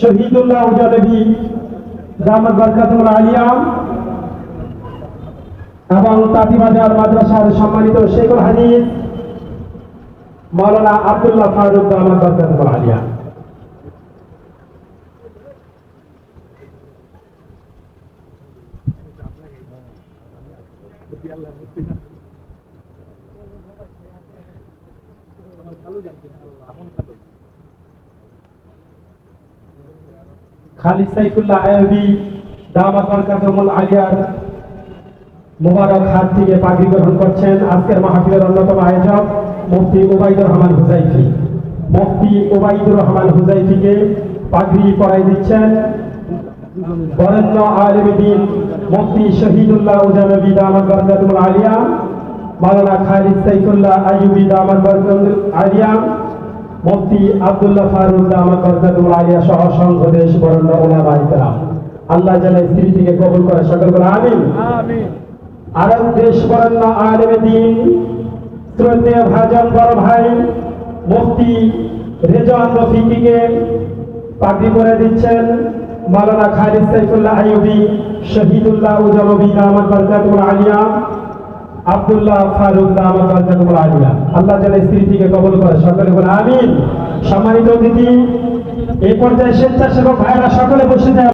শহীদুল্লাহ বরকাতুল আলিয়া এবং তাঁতিবাজার মাদ্রাসার সম্মানিত শেখুল হাদিস মৌলানা আব্দুল্লাহ ফারুক জামাত বরকাতুল আলিয়া। খালিদ সাইফুল্লাহ আয়বি দামাত বরকাতুল আলিয়ার মুবারক হাত থেকে পাগড়ি গ্রহণ করছেন আজকের মাহফিলের অন্যতম আয়োজক মুফতি উবাইদুর রহমান হুজাইফি। মুফতি উবাইদুর রহমান হুজাইফিকে পাগড়ি পরাই দিচ্ছেন বরেণ্য আলেম দিন মুফতি শহীদুল্লাহ উজানবী দামাত বরকাতুল আলিয়া, মাওলানা খালিদ সাইফুল্লাহ আইয়ুবী দামাত বরকাতুল আলিয়া মুফতি আব্দুল্লাহ ফারুক দামাত বরকাতুল আলিয়া সহ সংঘ দেশ বরেণ্য ওলামা ইকরাম। আল্লাহ যেন স্ত্রী থেকে কবুল করে সকল বলে আমিন। আরব দেশ বরেণ্য আলেম দিন শ্রদ্ধেয় ভাজন বড় ভাই মুফতি রেজান রফিকিকে পাগড়ি করে দিচ্ছেন মাওলানা খালিদ সাইফুল্লাহ আইয়ুবী শহীদুল্লাহ উজানবী দামাত বরকাতুল আলিয়া। আব্দুল্লাহ ফারুক দামাত বরকাতুল আলিয়া আল্লাহ যেন স্ত্রীটিকে কবুল করে, সকলে বলে আমিন। সম্মানিত অতিথি, এই পর্যায়ে স্বেচ্ছাসেবক ভাইরা সকলে বসে যায়